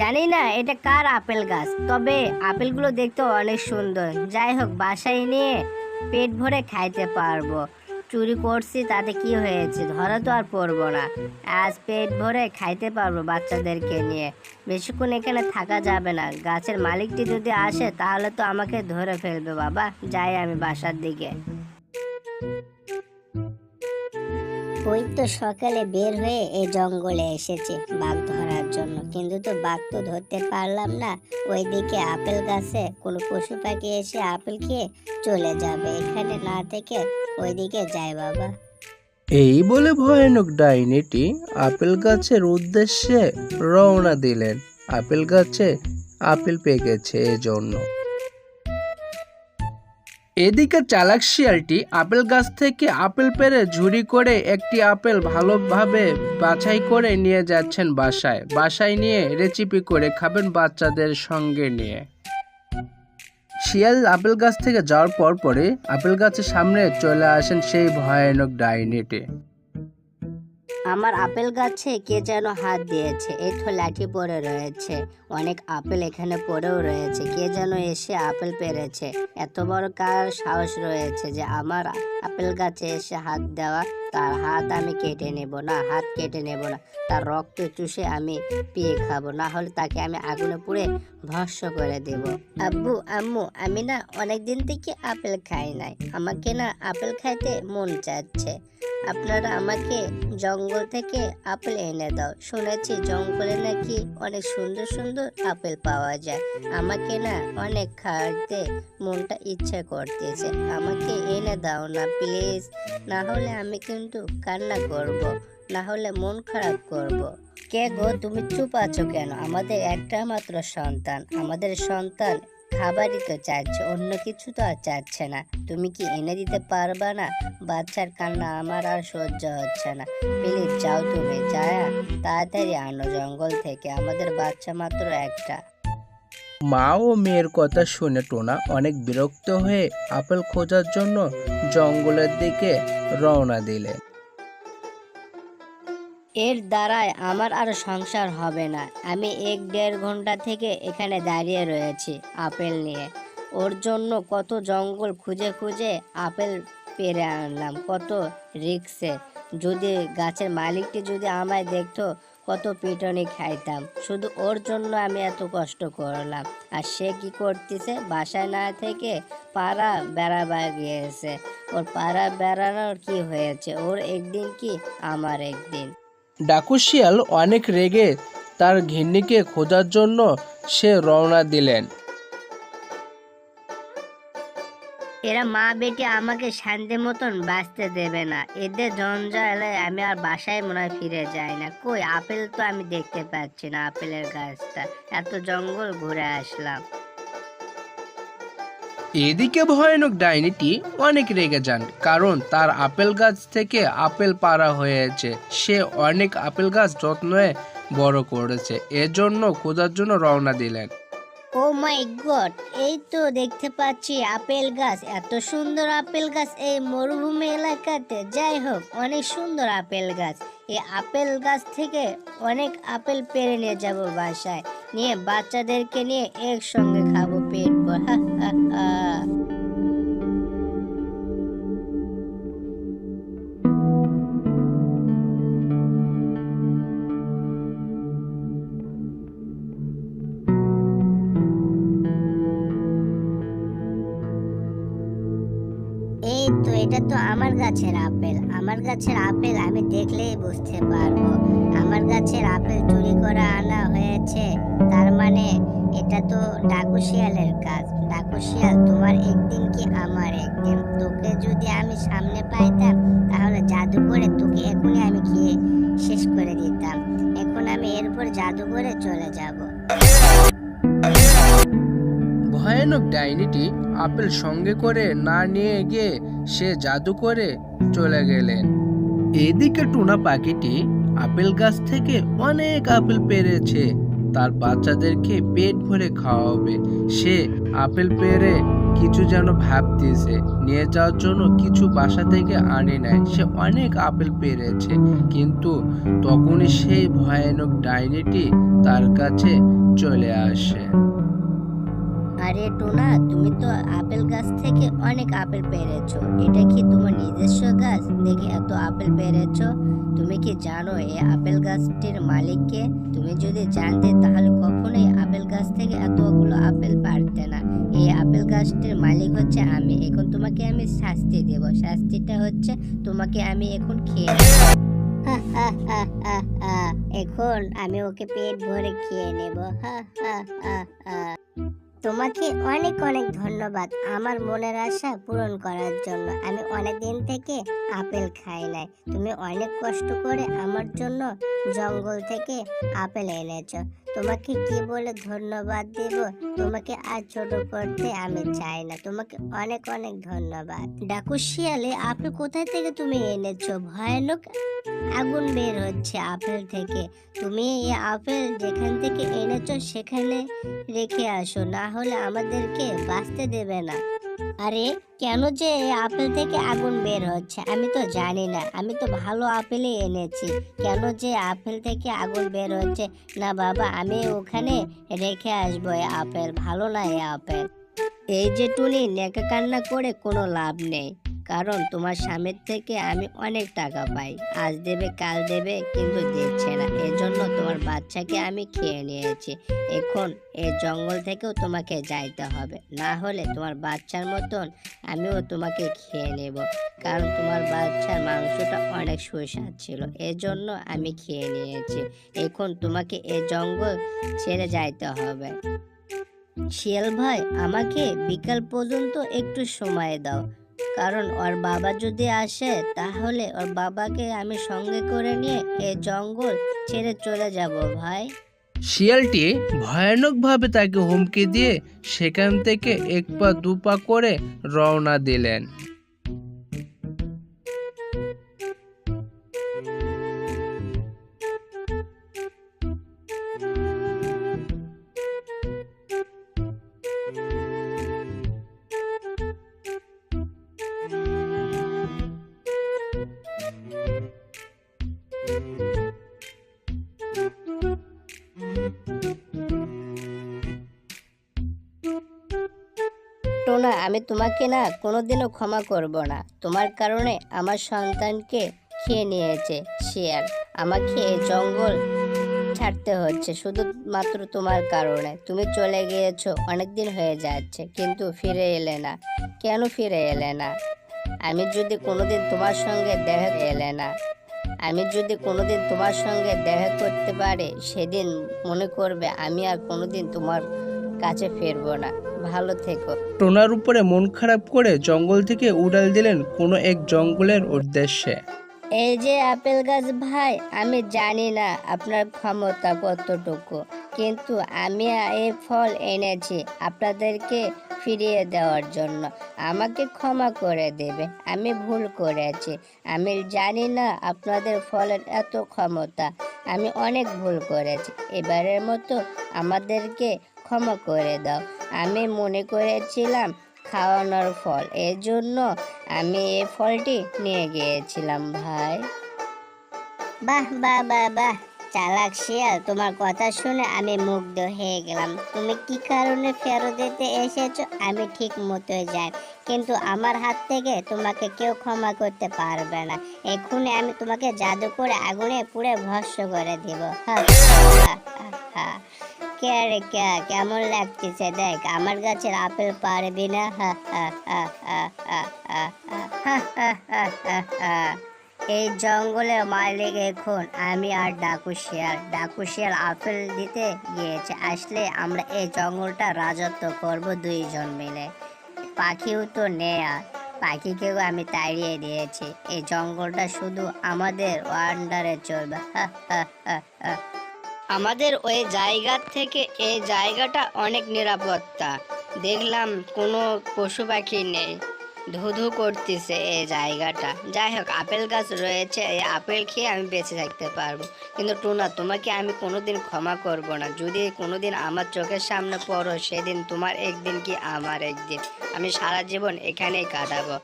জানি না এটা কার আপেল গাছ, তবে আপেলগুলো দেখতে অনেক সুন্দর। যাই হোক, বাসায় নিয়ে পেট ভরে খাইতে পারব। চুরি করছি, তাতে কি হয়েছে? ধরা তো আর পড়ব না। আজ পেট ভরে খাইতে পারব বাচ্চাদেরকে নিয়ে। বেশিক্ষণ এখানে থাকা যাবে না। গাছের মালিকটি যদি আসে, তাহলে তো আমাকে ধরে ফেলবে, বাবা। যাই আমি বাসার দিকে। ওই তো সকালে বের হয়ে এই জঙ্গলে এসেছি বাঘ জন্য। কিন্তু তো বাঘ তো ধরতে পারলাম না। ওইদিকে আপেল গাছে কোনো পশু পাখি এসে আপেল খেয়ে চলে যাবে। এখানে না থেকে ওইদিকে যায় বাবা। এই বলে ভয়ানক ডাইনিটি আপেল গাছের উদ্দেশ্যে রওনা দিলেন। আপেল গাছে আপেল পেকেছে এজন্য। এদিকে চালাক শিয়ালটি আপেল গাছ থেকে আপেল পেরে ঝুড়ি করে একটি আপেল ভালোভাবে বাছাই করে নিয়ে যাচ্ছেন বাসায়। বাসায় নিয়ে রেসিপি করে খাবেন বাচ্চাদের সঙ্গে নিয়ে। শিয়াল আপেল গাছ থেকে যাওয়ার পর পরে আপেল গাছের সামনে চলে আসেন সেই ভয়ানক ডাইনিটি আমার আপেল গাছে কে যেন হাত দিয়েছে এই তো লাঠি পড়ে রয়েছে, অনেক আপেল এখানে পড়েও রয়েছে, কে যেন এসে আপেল পেরেছে, এত বড় কার সাহস রয়েছে যে আমার আপেল গাছে এসে হাত দেওয়া, তার হাত আমি কেটে নেব না, হাত কেটে নেব না, তার রক্ত চুষে আমি পিয়ে খাব, না হলে তাকে আমি আগুনে পুড়ে ভস্য করে দেব। আব্বু, আম্মু, আমি না অনেক দিন থেকে আপেল খাই নাই, আমাকে না আপেল খাইতে মন চাচ্ছে। আপনারা আমাকে জঙ্গল থেকে আপেল এনে দাও। শুনেছি জঙ্গলে নাকি অনেক সুন্দর সুন্দর আপেল পাওয়া যায়। আমাকে না অনেক খাওয়াতে মনটা ইচ্ছা করতেছে। আমাকে এনে দাও না, প্লিজ। না হলে আমি কিন্তু কান্না করব না হলে মন খারাপ করব। কে গো, তুমি চুপ আছো কেন? আমাদের একটা মাত্র সন্তান। আমাদের সন্তান খাবারই তো চাচ্ছে অন্য কিছু তো আর চাচ্ছে না। তুমি কি এনে দিতে পারবা না? বাচ্চার কান্না আমার আর সহ্য হচ্ছে না। প্লিজ যাও তুমি, যায়া। তাড়াতাড়ি আনো, জঙ্গল থেকে। আমাদের বাচ্চা মাত্র একটা। মা ও মেয়ের কথা শুনে টোনা অনেক বিরক্ত হয়ে আপেল খোঁজার জন্য জঙ্গলের দিকে রওনা দিলেন এর দ্বারায় আমার আর সংসার হবে না। আমি এক দেড় ঘণ্টা থেকে এখানে দাঁড়িয়ে রয়েছি আপেল নিয়ে। ওর জন্য কত জঙ্গল খুঁজে খুঁজে আপেল পেরে আনলাম, কত রিক্সে। যদি গাছের মালিকটি যদি আমায় দেখতো, কত পিটনি খাইতাম। শুধু ওর জন্য আমি এত কষ্ট করলাম। আর সে কি করতেছে? বাসায় না থেকে পাড়া বেড়াবার গিয়েছে। ওর পাড়া বেড়ানোর কি হয়েছে? ওর একদিন কি আমার একদিন? ডাকু শিয়াল অনেক রেগে তার ঘিন্নিকে খোঁজার জন্য সে রওনা দিলেন। এরা মা বেটি আমাকে শান্তি মতন বাঁচতে দেবে না। এদের জঞ্জালে আমি আর বাসায় মনে হয় ফিরে যাই না। কই, আপেল তো আমি দেখতে পাচ্ছি না, আপেলের গাছটা। এত জঙ্গল ঘুরে আসলাম। এদিকে ভয়ানক ডাইনিটি অনেক রেগে যান, কারণ তার আপেল গাছ থেকে আপেল পাড়া হয়েছে। সে অনেক আপেল গাছ যত্নে বড় করেছে, এজন্য খোঁজার জন্য রওনা দিলেন। ও মাই গড, এই তো দেখতে পাচ্ছি আপেল গাছ, এত সুন্দর আপেল গাছ এই মরুভূমি এলাকাতে। যাই হোক, অনেক সুন্দর আপেল গাছ। এই আপেল গাছ থেকে অনেক আপেল পেরে নিয়ে যাব বাসায়, নিয়ে বাচ্চাদেরকে নিয়ে একসঙ্গে খাব। এটা তো আমার গাছের আপেল। আমার গাছের আপেল আমি দেখলেই বুঝতে পারব। আমার গাছের আপেল চুরি করে আনা হয়েছে। তার মানে এটা তো ডাকু শিয়ালের কাজ। ডাকু শিয়াল তোমার একদিন কি আমার একদিন? তোকে যদি আমি সামনে পাইতাম, তাহলে জাদু করে তোকে এখনই আমি খেয়ে শেষ করে দিতাম। এখন আমি এরপর জাদু করে চলে যাব। ভয়ানক ডাইনিটি আপেল সঙ্গে করে না নিয়ে গিয়ে সে জাদু করে চলে গেলেন। এদিকে টুনা পাখিটি আপেল গাছ থেকে অনেক আপেল পেরেছে, তার বাচ্চাদেরকে পেট ভরে খাওয়াবে। সে আপেল পেরে কিছু যেন ভাবতেছে, নিয়ে যাওয়ার জন্য কিছু বাসা থেকে আনে নেয় সে অনেক আপেল পেরেছে, কিন্তু তখনই সেই ভয়ানক ডাইনিটি তার কাছে চলে আসে। আরে টোনা তুমি তো আপেল গাছ থেকে অনেক আপেল পেরেছ। এটা কি তোমার নিজস্ব গাছ? দেখে এত আপেল পেরেছ? তুমি কি জানো এই আপেল গাছটির মালিককে? তুমি যদি জানতে তাহলে কখনোই আপেল গাছ থেকে এতগুলো আপেল পারতে না। এই আপেল গাছটির মালিক হচ্ছে আমি। এখন তোমাকে আমি শাস্তি দেব। শাস্তিটা হচ্ছে তোমাকে আমি এখন খেয়ে। এখন আমি ওকে পেট ভরে খেয়ে নেব। হা, হা, হা। তোমাকে অনেক অনেক ধন্যবাদ আমার মনের আশা পূরণ করার জন্য। আমি অনেক দিন থেকে আপেল খাই নাই। তুমি অনেক কষ্ট করে আমার জন্য জঙ্গল থেকে আপেল এনেছো। তোমাকে কি বলে ধন্যবাদ দেব? তোমাকে আর ছোট করতে আমি চাই না। তোমাকে অনেক অনেক ধন্যবাদ। ডাকু শিয়ালে আপেল কোথায় থেকে তুমি এনেছো? ভয়ানক আগুন বের হচ্ছে আপেল থেকে। তুমি এই আপেল যেখান থেকে এনেছো সেখানে রেখে আসো, না হলে আমাদেরকে বাঁচতে দেবে না। আরে, কেন যে আপেল থেকে আগুন বের হচ্ছে? আমি তো জানি না। আমি তো ভালো আপেলই এনেছি। কেন যে আপেল থেকে আগুন বের হচ্ছে? না বাবা, আমি ওখানে রেখে আসব এই আপেল। ভালো না এই আপেল। এই যে টুনি, নেকা কান্না করে কোনো লাভ নেই। কারণ তোমার স্বামীর থেকে আমি অনেক টাকা পাই। আজ দেবে, কাল দেবে, কিন্তু দিচ্ছে না। এজন্য তোমার বাচ্চাকে আমি খেয়ে নিয়েছি। এখন এই জঙ্গল থেকেও তোমাকে যাইতে হবে। না হলে তোমার বাচ্চার মতন আমিও তোমাকে খেয়ে নেব। কারণ তোমার বাচ্চার মাংসটা অনেক সুস্বাদ ছিল। এজন্য আমি খেয়ে নিয়েছি। এখন তোমাকে এই জঙ্গল ছেড়ে যাইতে হবে। শিয়াল ভাই, আমাকে বিকাল পর্যন্ত একটু সময় দাও। কারণ ওর বাবা যদি আসে, তাহলে ওর বাবাকে আমি সঙ্গে করে নিয়ে এ জঙ্গল ছেড়ে চলে যাব, ভাই। শিয়ালটি ভয়ানকভাবে তাকে হুমকি দিয়ে সেখান থেকে এক পা, দু পা করে রওনা দিলেন। আমি তোমাকে না কোনোদিনও ক্ষমা করব না। তোমার কারণে আমার সন্তানকে খেয়ে নিয়েছে শিয়াল আমাকে এই জঙ্গল ছাড়তে হচ্ছে শুধুমাত্র তোমার কারণে। তুমি চলে গিয়েছো অনেক দিন হয়ে যাচ্ছে, কিন্তু ফিরে এলে না। কেন ফিরে এলে না? আমি যদি কোনোদিন তোমার সঙ্গে দেখা এলে না। আমি যদি কোনোদিন তোমার সঙ্গে দেখা করতে পারে, সেদিন মনে করবে আমি আর কোনোদিন তোমার কাছে ফিরবো না। ভালো থেকো। টোনার উপরে মন খারাপ করে জঙ্গল থেকে উড়াল দিলেন কোনো এক জঙ্গলের উদ্দেশ্যে। এই যে আপেল গাছ ভাই আমি জানি না আপনার ক্ষমতা কতটুকু কিন্তু আমি এই ফল এনেছি আপনাদেরকে ফিরিয়ে দেওয়ার জন্য। আমাকে ক্ষমা করে দেবে আমি ভুল করেছি। আমি জানি না আপনাদের ফলের এত ক্ষমতা আমি অনেক ভুল করেছি। এবারের মতো আমাদেরকে ক্ষমা করে দাও। আমি মনে করেছিলাম খাওয়ানোর ফল এর জন্য আমি এই ফলটি নিয়ে গিয়েছিলাম ভাই। বাহ বাহ বাহ বাহ। চালাক শিয়াল তোমার কথা শুনে আমি মুগ্ধ হয়ে গেলাম। তুমি কি কারণে ফেরত দিতে এসেছ? আমি ঠিক মতো যাই কিন্তু আমার হাত থেকে তোমাকে কেউ ক্ষমা করতে পারবে না। এক্ষুনি আমি তোমাকে জাদু করে আগুনে পুড়ে ভস্য করে দিব। হা, হা। কে রে কে কেমন লাগছে দেখ আমার গাছের আপেল পারবি না এই জঙ্গলের মালিক এখন আমি আর ডাকু শিয়াল ডাকু শিয়াল আপেল দিতে গিয়েছে আসলে আমরা এই জঙ্গলটা রাজত্ব করব দুইজন মিলে পাখিও তো নেই আর পাখিকেও আমি তাড়িয়ে দিয়েছি এই জঙ্গলটা শুধু আমাদের ওয়ান্ডারে চলবে আমাদের ওই জায়গা থেকে এই জায়গাটা অনেক নিরাপত্তা। দেখলাম কোনো পশু পাখি নেই। ধুধু করতেছে এই জায়গাটা। যাই হোক, আপেল গাছ রয়েছে, এই আপেল খেয়ে আমি বেঁচে থাকতে পারব। কিন্তু টুনা, তোমাকে আমি কোনোদিন ক্ষমা করব না। যদি কোনোদিন আমার চোখের সামনে পড়ো, সেদিন তোমার একদিন কি আমার একদিন। আমি সারা জীবন এখানেই কাটাবো।